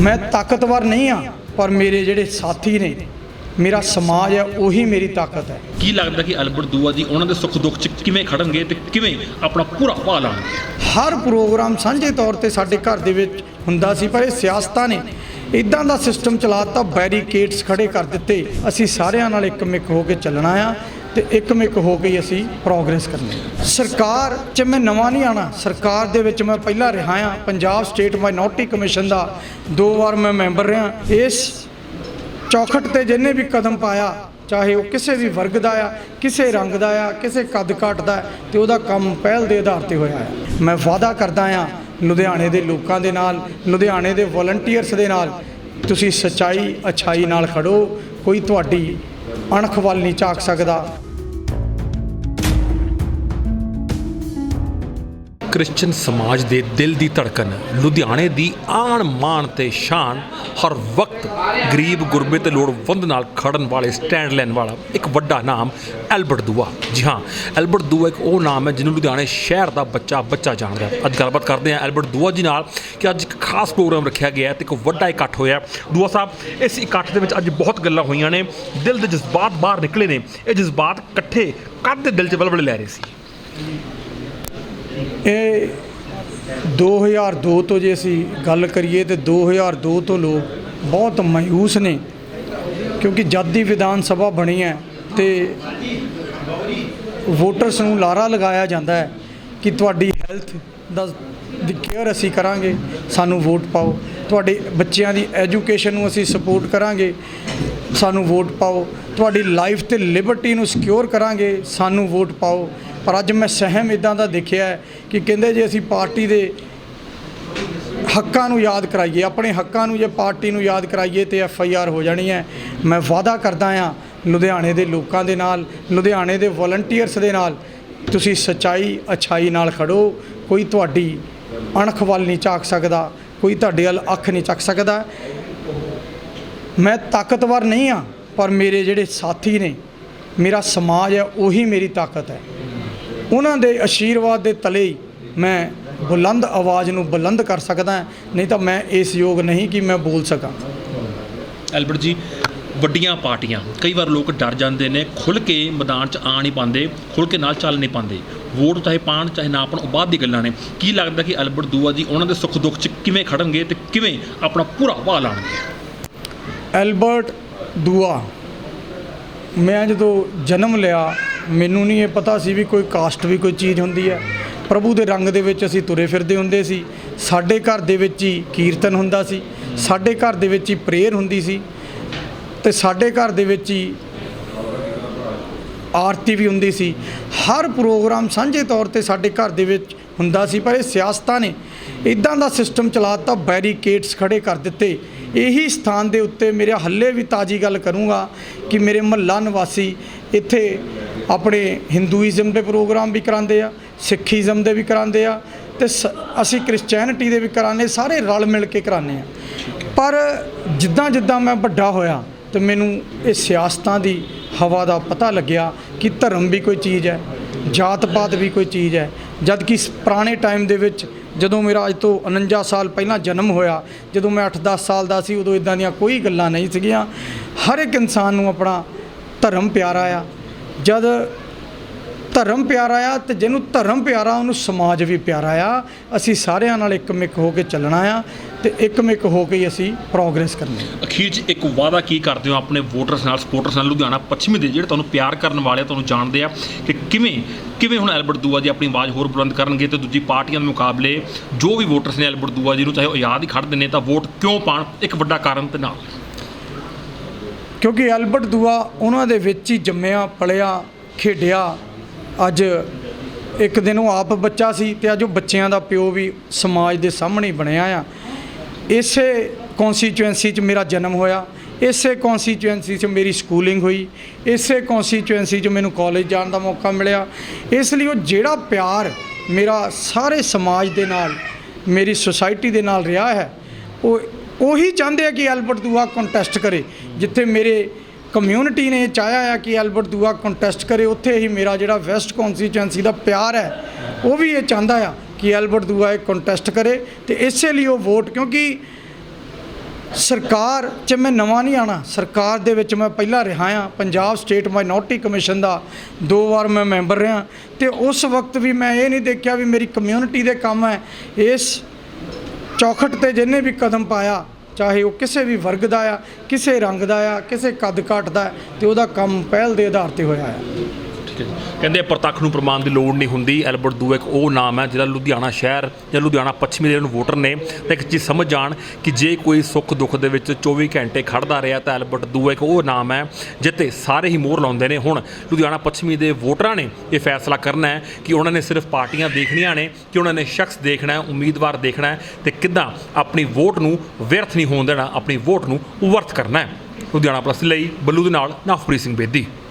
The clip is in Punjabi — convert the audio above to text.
ਮੈਂ ਤਾਕਤਵਰ ਨਹੀਂ ਆ ਪਰ ਮੇਰੇ ਜਿਹੜੇ ਸਾਥੀ ਨੇ ਮੇਰਾ ਸਮਾਜ ਹੈ ਉਹੀ ਮੇਰੀ ਤਾਕਤ ਹੈ। ਕੀ ਲੱਗਦਾ ਕਿ ਅਲਬਰਟ ਦੂਆ ਜੀ ਉਹਨਾਂ ਦੇ ਸੁੱਖ ਦੁੱਖ 'ਚ ਕਿਵੇਂ ਖੜਨਗੇ ਤੇ ਕਿਵੇਂ ਆਪਣਾ ਪੂਰਾ ਭਾਅ ਲਾਉਣਗੇ? ਹਰ ਪ੍ਰੋਗਰਾਮ ਸਾਂਝੇ ਤੌਰ ਤੇ ਸਾਡੇ ਘਰ ਦੇ ਵਿੱਚ ਹੁੰਦਾ ਸੀ ਪਰ ਇਹ ਸਿਆਸਤਾਂ ਨੇ। ਇਦਾਂ ਦਾ ਸਿਸਟਮ ਚਲਾਤਾ ਬੈਰੀਕੇਡਸ ਖੜੇ ਕਰ ਦਿੱਤੇ। ਅਸੀਂ ਸਾਰਿਆਂ ਨਾਲ ਇੱਕਮਿਕ ਹੋ ਕੇ ਚੱਲਣਾ ਆ। ਤੇ ਇੱਕਮਿਕ ਹੋ ਕੇ ਅਸੀਂ ਪ੍ਰੋਗਰੈਸ ਕਰਨੀ ਸਰਕਾਰ 'ਚ ਮੈਂ ਨਵਾਂ ਨਹੀਂ ਆਣਾ ਸਰਕਾਰ ਦੇ ਵਿੱਚ ਮੈਂ ਪਹਿਲਾਂ ਰਿਹਾ ਆ ਪੰਜਾਬ ਸਟੇਟ ਮਾਈਨੋਰਟੀ ਕਮਿਸ਼ਨ ਦਾ ਦੋ ਵਾਰ ਮੈਂ ਮੈਂਬਰ ਰਿਹਾ। ਇਸ ਚੌਖਟ ਤੇ ਜਿੰਨੇ ਵੀ ਕਦਮ ਪਾਇਆ ਚਾਹੇ ਉਹ ਕਿਸੇ ਵੀ ਵਰਗ ਦਾ ਆ ਕਿਸੇ ਰੰਗ ਦਾ ਆ ਕਿਸੇ ਕੱਦ ਕਾਟ ਦਾ ਹੈ, ਤੇ ਉਹਦਾ ਕੰਮ ਪਹਿਲ ਦੇ ਆਧਾਰ ਤੇ ਹੋਇਆ ਹੈ ਮੈਂ ਵਾਅਦਾ ਕਰਦਾ ਆ ਲੁਧਿਆਣੇ ਦੇ ਲੋਕਾਂ ਦੇ ਨਾਲ ਲੁਧਿਆਣੇ ਦੇ ਵਲੰਟੀਅਰਸ ਦੇ ਨਾਲ ਤੁਸੀਂ ਸਚਾਈ ਅਛਾਈ ਨਾਲ ਖੜੋ ਕੋਈ ਤੁਹਾਡੀ ਅਣਖ ਵੱਲ ਨਹੀਂ ਝਾਕ ਸਕਦਾ। ਕ੍ਰਿਸਚੀਅਨ ਸਮਾਜ ਦੇ ਦਿਲ ਦੀ ਧੜਕਨ, ਲੁਧਿਆਣੇ ਦੀ ਆਣ ਮਾਣ ਤੇ ਸ਼ਾਨ, ਹਰ ਵਕਤ ਗਰੀਬ ਗੁਰਬੇ ਤੇ ਲੋੜਵੰਦ ਨਾਲ ਖੜਨ ਵਾਲੇ ਸਟੈਂਡ ਲੈਣ ਵਾਲਾ ਇੱਕ ਵੱਡਾ ਨਾਮ ਐਲਬਰਟ ਦੂਆ। ਜੀ ਹਾਂ, ਐਲਬਰਟ ਦੂਆ ਇੱਕ ਉਹ ਨਾਮ ਹੈ ਜਿਹਨੂੰ ਲੁਧਿਆਣੇ ਸ਼ਹਿਰ ਦਾ ਬੱਚਾ ਬੱਚਾ ਜਾਣਦਾ ਹੈ। ਅੱਜ ਗੱਲਬਾਤ ਕਰਦੇ ਹਾਂ ਐਲਬਰਟ ਦੂਆ ਜੀ ਨਾਲ ਕਿ ਅੱਜ ਇੱਕ ਖਾਸ ਪ੍ਰੋਗਰਾਮ ਰੱਖਿਆ ਗਿਆ ਹੈ ਤੇ ਇੱਕ ਵੱਡਾ ਇਕੱਠ ਹੋਇਆ ਦੂਆ ਸਾਹਿਬ, ਇਸ ਇਕੱਠ ਦੇ ਵਿੱਚ ਅੱਜ ਬਹੁਤ ਗੱਲਾਂ ਹੋਈਆਂ ਨੇ, ਦਿਲ ਦੇ ਜਜ਼ਬਾਤ ਬਾਹਰ ਨਿਕਲੇ ਨੇ, ਇਹ ਜਜ਼ਬਾਤ ਇਕੱਠੇ ਕੱਦ ਦੇ ਦਿਲ 'ਚ ਬਲਬਲੇ ਲੈ ਰਹੇ ਸੀ। ਇਹ 2002 ਤੋਂ ਜੇ ਅਸੀਂ ਗੱਲ ਕਰੀਏ ਤੇ 2002 ਤੋਂ ਲੋਕ ਬਹੁਤ ਮਾਯੂਸ ਨੇ, ਕਿਉਂਕਿ ਜਦ ਦੀ ਵਿਧਾਨ ਸਭਾ ਬਣੀ ਹੈ ਤੇ ਵੋਟਰਸ ਨੂੰ ਲਾਰਾ ਲਗਾਇਆ ਜਾਂਦਾ ਹੈ ਕਿ ਤੁਹਾਡੀ ਹੈਲਥ ਦਾ, ਦੀ ਕੇਅਰ ਅਸੀਂ ਕਰਾਂਗੇ, ਸਾਨੂੰ ਵੋਟ ਪਾਓ। ਤੁਹਾਡੇ ਬੱਚਿਆਂ ਦੀ ਐਜੂਕੇਸ਼ਨ ਨੂੰ ਅਸੀਂ ਸਪੋਰਟ ਕਰਾਂਗੇ, ਸਾਨੂੰ ਵੋਟ ਪਾਓ। ਤੁਹਾਡੀ ਲਾਈਫ ਤੇ ਲਿਬਰਟੀ ਨੂੰ ਸਿਕਿਉਰ ਕਰਾਂਗੇ, ਸਾਨੂੰ ਵੋਟ ਪਾਓ। ਪਰ ਅੱਜ ਮੈਂ ਸਹਿਮ ਇਦਾਂ ਦਾ ਦੇਖਿਆ ਕਿ ਕਹਿੰਦੇ ਜੇ ਅਸੀਂ ਪਾਰਟੀ ਦੇ ਹੱਕਾਂ ਨੂੰ ਯਾਦ ਕਰਾਈਏ, ਆਪਣੇ ਹੱਕਾਂ ਨੂੰ ਜੇ ਪਾਰਟੀ ਨੂੰ ਯਾਦ ਕਰਾਈਏ ਤੇ ਐਫ ਆਈ ਆਰ ਹੋ ਜਾਣੀ ਹੈ। ਮੈਂ ਵਾਅਦਾ ਕਰਦਾ ਆ ਲੁਧਿਆਣੇ ਦੇ ਲੋਕਾਂ ਦੇ ਨਾਲ, ਲੁਧਿਆਣੇ ਦੇ ਵਲੰਟੀਅਰਸ ਦੇ ਨਾਲ, ਤੁਸੀਂ ਸਚਾਈ ਅਛਾਈ ਨਾਲ ਖੜੋ, ਕੋਈ ਤੁਹਾਡੀ ਅਣਖ ਵੱਲ ਨਹੀਂ ਝਾਕ ਸਕਦਾ, ਕੋਈ ਤੁਹਾਡੇ ਵੱਲ ਅੱਖ ਨਹੀਂ ਚੱਕ ਸਕਦਾ। ਮੈਂ ਤਾਕਤਵਰ ਨਹੀਂ ਆ ਪਰ ਮੇਰੇ ਜਿਹੜੇ ਸਾਥੀ ਨੇ, ਮੇਰਾ ਸਮਾਜ ਹੈ, ਉਹੀ ਮੇਰੀ ਤਾਕਤ ਹੈ। ਉਹਨਾਂ ਦੇ ਆਸ਼ੀਰਵਾਦ ਦੇ ਤਲੇ ਹੀ ਮੈਂ ਬੁਲੰਦ ਆਵਾਜ਼ ਨੂੰ ਬੁਲੰਦ ਕਰ ਸਕਦਾ ਨਹੀਂ ਤਾਂ ਮੈਂ ਇਸ ਯੋਗ ਨਹੀਂ ਕਿ ਮੈਂ ਬੋਲ ਸਕਾਂ। ਐਲਬਰਟ ਜੀ ਵੱਡੀਆਂ ਪਾਰਟੀਆਂ ਕਈ ਵਾਰ ਲੋਕ ਡਰ ਜਾਂਦੇ ਨੇ ਖੁੱਲ ਕੇ ਮੈਦਾਨ 'ਚ ਆ ਨਹੀਂ ਪਾਉਂਦੇ ਖੁੱਲ ਕੇ ਨਾਲ ਚੱਲ ਨਹੀਂ ਪਾਉਂਦੇ। ਵੋਟ ਚਾਹੇ ਪਾਣ ਚਾਹੇ ਨਾ ਪਾਣ ਉਹ ਬਾਅਦ ਦੀ ਗੱਲਾਂ ਨੇ। ਕੀ ਲੱਗਦਾ ਕਿ ਐਲਬਰਟ ਦੂਆ ਜੀ ਉਹਨਾਂ ਦੇ ਸੁੱਖ ਦੁੱਖ 'ਚ ਕਿਵੇਂ ਖੜਨਗੇ ਤੇ ਕਿਵੇਂ ਆਪਣਾ ਪੂਰਾ ਭਾਅ ਲਾਉਣਗੇ? ਐਲਬਰਟ ਦੂਆ ਮੈਂ ਜਦੋਂ ਜਨਮ ਲਿਆ ਮੈਨੂੰ ਨਹੀਂ ਇਹ ਪਤਾ ਸੀ ਵੀ ਕੋਈ ਕਾਸਟ ਵੀ ਕੋਈ ਚੀਜ਼ ਹੁੰਦੀ ਹੈ। ਪ੍ਰਭੂ ਦੇ ਰੰਗ ਦੇ ਵਿੱਚ ਅਸੀਂ ਤੁਰੇ ਫਿਰਦੇ ਹੁੰਦੇ ਸੀ। ਸਾਡੇ ਘਰ ਦੇ ਵਿੱਚ ਹੀ ਕੀਰਤਨ ਹੁੰਦਾ ਸੀ। ਸਾਡੇ ਘਰ ਦੇ ਵਿੱਚ ਹੀ ਪ੍ਰੇਅਰ ਹੁੰਦੀ ਸੀ। ਤੇ ਸਾਡੇ ਘਰ ਦੇ ਵਿੱਚ ਹੀ ਆਰਤੀ ਵੀ ਹੁੰਦੀ ਸੀ। ਹਰ ਪ੍ਰੋਗਰਾਮ ਸਾਂਝੇ ਤੌਰ ਤੇ ਸਾਡੇ ਘਰ ਦੇ ਵਿੱਚ ਹੁੰਦਾ ਸੀ, ਪਰ ਇਹ ਸਿਆਸਤਾਂ ਨੇ। ਇਦਾਂ ਦਾ ਸਿਸਟਮ ਚਲਾਤਾ, ਬੈਰੀਕੇਡਸ ਖੜੇ ਕਰ ਦਿੱਤੇ। ਇਹੀ ਸਥਾਨ ਦੇ ਉੱਤੇ ਮੇਰੇ ਹੱਲੇ ਵੀ ਤਾਜੀ ਗੱਲ ਕਰੂੰਗਾ ਕਿ ਮੇਰੇ ਮਹੱਲਾ ਨਿਵਾਸੀ ਇੱਥੇ ਆਪਣੇ ਹਿੰਦੂਇਜ਼ਮ ਦੇ ਪ੍ਰੋਗਰਾਮ ਵੀ ਕਰਾਉਂਦੇ ਆ ਸਿੱਖੀਜ਼ਮ ਦੇ ਵੀ ਕਰਾਉਂਦੇ ਆ ਤੇ ਸ- ਅਸੀਂ ਕ੍ਰਿਸਚੀਅਨਿਟੀ ਦੇ ਵੀ ਕਰਾਉਂਦੇ, ਸਾਰੇ ਰਲ ਮਿਲ ਕੇ ਕਰਾਉਂਦੇ ਆ। ਪਰ ਜਿੱਦਾਂ ਜਿੱਦਾਂ ਮੈਂ ਵੱਡਾ ਹੋਇਆ ਤੇ ਮੈਨੂੰ ਇਹ ਸਿਆਸਤਾਂ ਦੀ ਹਵਾ ਦਾ ਪਤਾ ਲੱਗਿਆ ਕਿ ਧਰਮ ਵੀ ਕੋਈ ਚੀਜ਼ ਹੈ ਜਾਤ ਪਾਤ ਵੀ ਕੋਈ ਚੀਜ਼ ਹੈ ਜਦ ਕਿ ਪੁਰਾਣੇ ਟਾਈਮ ਦੇ ਵਿੱਚ ਜਦੋਂ ਮੇਰਾ ਅੱਜ ਤੋਂ 49 ਸਾਲ ਪਹਿਲਾਂ ਜਨਮ ਹੋਇਆ ਜਦੋਂ ਮੈਂ 8-10 ਸਾਲ ਦਾ ਸੀ ਉਦੋਂ ਇਦਾਂ ਦੀਆਂ ਕੋਈ ਗੱਲਾਂ ਨਹੀਂ ਸੀਗੀਆਂ। ਹਰ ਇੱਕ ਇਨਸਾਨ ਨੂੰ ਆਪਣਾ ਧਰਮ ਪਿਆਰਾ ਆ ਜਦ ਧਰਮ ਪਿਆਰਾ ਆ ਤੇ ਜਿਹਨੂੰ ਧਰਮ ਪਿਆਰਾ ਉਹਨੂੰ ਸਮਾਜ ਵੀ ਪਿਆਰਾ ਆ ਅਸੀਂ ਸਾਰਿਆਂ ਨਾਲ ਇੱਕਮਿਕ ਹੋ ਕੇ ਚੱਲਣਾ ਆ ਤੇ ਇੱਕਮਿਕ ਹੋ ਕੇ ਹੀ ਅਸੀਂ ਪ੍ਰੋਗਰੈਸ ਕਰਨੀ ਆ। ਅਖੀਰ 'ਚ ਇੱਕ ਵਾਅਦਾ ਕੀ ਕਰਦੇ ਹੋ ਆਪਣੇ ਵੋਟਰਸ ਨਾਲ ਸਪੋਰਟਰਸ ਨਾਲ? ਲੁਧਿਆਣਾ ਪੱਛਮੀ ਦੇ ਜਿਹੜੇ ਤੁਹਾਨੂੰ ਪਿਆਰ ਕਰਨ ਵਾਲੇ ਆ, ਤੁਹਾਨੂੰ ਜਾਣਦੇ ਆ ਕਿ ਕਿਵੇਂ ਕਿਵੇਂ ਹੁਣ ਐਲਬਰਟ ਦੂਆ ਜੀ ਆਪਣੀ ਆਵਾਜ਼ ਹੋਰ ਬੁਲੰਦ ਕਰਨਗੇ ਤੇ ਦੂਜੀ ਪਾਰਟੀਆਂ ਦੇ ਮੁਕਾਬਲੇ ਜੋ ਵੀ ਵੋਟਰਸ ਨੇ ਐਲਬਰਟ ਦੂਆ ਜੀ ਨੂੰ, ਚਾਹੇ ਉਹ ਆਜ਼ਾਦ ਹੀ ਖੜਦੇ ਨੇ, ਤਾਂ ਵੋਟ ਕਿਉਂ ਪਾਣ ਇੱਕ ਵੱਡਾ ਕਾਰਨ ਤੇ ਨਾਲ? ਕਿਉਂਕਿ ਐਲਬਰਟ ਦੂਆ ਉਹਨਾਂ ਦੇ ਵਿੱਚ ਹੀ ਜੰਮਿਆ ਪਲਿਆ ਖੇਡਿਆ। ਅੱਜ ਇੱਕ ਦਿਨ ਉਹ ਆਪ ਬੱਚਾ ਸੀ ਤੇ ਅੱਜ ਉਹ ਬੱਚਿਆਂ ਦਾ ਪਿਓ ਵੀ ਸਮਾਜ ਦੇ ਸਾਹਮਣੇ ਬਣਿਆ ਆ। ਇਸੇ ਕਨਸਟੀਚੁਐਂਸੀ 'ਚ ਮੇਰਾ ਜਨਮ ਹੋਇਆ। ਇਸੇ ਕਨਸਟੀਚੁਐਂਸੀ 'ਚ ਮੇਰੀ ਸਕੂਲਿੰਗ ਹੋਈ, ਇਸੇ ਕਨਸਟੀਚੁਐਂਸੀ 'ਚ ਮੈਨੂੰ ਕਾਲਜ ਜਾਣ ਦਾ ਮੌਕਾ ਮਿਲਿਆ। ਇਸ ਲਈ ਉਹ ਜਿਹੜਾ ਪਿਆਰ ਮੇਰਾ ਸਾਰੇ ਸਮਾਜ ਦੇ ਨਾਲ, ਮੇਰੀ ਸੁਸਾਇਟੀ ਦੇ ਨਾਲ ਰਿਹਾ ਹੈ, ਉਹ ਉਹੀ ਚਾਹੁੰਦੇ ਆ ਕਿ ਐਲਬਰਟ ਦੂਆ ਕੰਟੈਸਟ ਕਰੇ। ਜਿੱਥੇ ਮੇਰੇ ਕਮਿਊਨਿਟੀ ਨੇ ਚਾਹਿਆ ਆ ਕਿ ਐਲਬਰਟ ਦੂਆ ਕੰਟੈਸਟ ਕਰੇ, ਉੱਥੇ ਹੀ ਮੇਰਾ ਜਿਹੜਾ ਵੈਸਟ ਕਨਸਟੀਚੁਐਂਸੀ ਦਾ ਪਿਆਰ ਹੈ, ਉਹ ਵੀ ਇਹ ਚਾਹੁੰਦਾ ਆ ਕਿ ਐਲਬਰਟ ਦੂਆ ਇਹ ਕੰਟੈਸਟ ਕਰੇ। ਤੇ ਇਸੇ ਲਈ ਉਹ ਵੋਟ ਕਿਉਂਕਿ ਸਰਕਾਰ 'ਚ ਮੈਂ ਨਵਾਂ ਨਹੀਂ ਆਣਾ ਸਰਕਾਰ ਦੇ ਵਿੱਚ ਮੈਂ ਪਹਿਲਾਂ ਰਿਹਾ ਆ ਪੰਜਾਬ ਸਟੇਟ ਮਾਈਨੋਰਟੀ ਕਮਿਸ਼ਨ ਦਾ ਦੋ ਵਾਰ ਮੈਂ ਮੈਂਬਰ ਰਿਹਾ। ਤੇ ਉਸ ਵਕਤ ਵੀ ਮੈਂ ਇਹ ਨਹੀਂ ਦੇਖਿਆ ਵੀ ਮੇਰੀ ਕਮਿਊਨਿਟੀ ਦੇ ਕੰਮ ਹੈ। ਇਸ ਚੌਖਟ ਤੇ ਜਿੰਨੇ ਵੀ ਕਦਮ ਪਾਇਆ ਚਾਹੇ ਉਹ ਕਿਸੇ ਵੀ ਵਰਗ ਦਾ ਆ ਕਿਸੇ ਰੰਗ ਦਾ ਆ ਕਿਸੇ ਕੱਦ ਕਾਠ ਦਾ ਹੈ, ਤੇ ਉਹਦਾ ਕੰਮ ਪਹਿਲ ਦੇ ਆਧਾਰ ਤੇ ਹੋਇਆ ਆ। ਕਹਿੰਦੇ ਪ੍ਰਤੱਖ ਨੂੰ ਪ੍ਰਮਾਣ ਦੀ ਲੋੜ ਨਹੀਂ ਹੁੰਦੀ। ਐਲਬਰਟ ਦੂ ਇੱਕ ਉਹ ਨਾਮ ਹੈ ਜਿਹੜਾ ਲੁਧਿਆਣਾ ਸ਼ਹਿਰ ਜਾਂ ਲੁਧਿਆਣਾ ਪੱਛਮੀ ਦੇ ਵੋਟਰ ਨੇ। ਤਾਂ ਇੱਕ ਚੀਜ਼ ਸਮਝ ਜਾਣ ਕਿ ਜੇ ਕੋਈ ਸੁੱਖ ਦੁੱਖ ਦੇ ਵਿੱਚ 24 ਘੰਟੇ ਖੜਦਾ ਰਿਹਾ ਤਾਂ ਐਲਬਰਟ ਦੂ ਇੱਕ ਉਹ ਨਾਮ ਹੈ ਜਿੱਤੇ ਸਾਰੇ ਹੀ ਮੋਹਰ ਲਾਉਂਦੇ ਨੇ। ਹੁਣ ਲੁਧਿਆਣਾ ਪੱਛਮੀ ਦੇ ਵੋਟਰਾਂ ਨੇ ਇਹ ਫੈਸਲਾ ਕਰਨਾ ਹੈ ਕਿ ਉਹਨਾਂ ਨੇ ਸਿਰਫ ਪਾਰਟੀਆਂ ਦੇਖਣੀਆਂ ਨੇ ਕਿ ਉਹਨਾਂ ਨੇ ਸ਼ਖਸ ਦੇਖਣਾ ਹੈ, ਉਮੀਦਵਾਰ ਦੇਖਣਾ ਹੈ ਤੇ ਕਿੱਦਾਂ ਆਪਣੀ ਵੋਟ ਨੂੰ ਵਿਅਰਥ ਨਹੀਂ ਹੋਣ ਦੇਣਾ, ਆਪਣੀ ਵੋਟ ਨੂੰ ਵਰਤ ਕਰਨਾ ਹੈ। ਲੁਧਿਆਣਾ ਪਲਸ ਲਈ ਬੱਲੂ ਦੇ ਨਾਲ ਨਵਪ੍ਰੀਤ ਸਿੰਘ ਬੇਦੀ।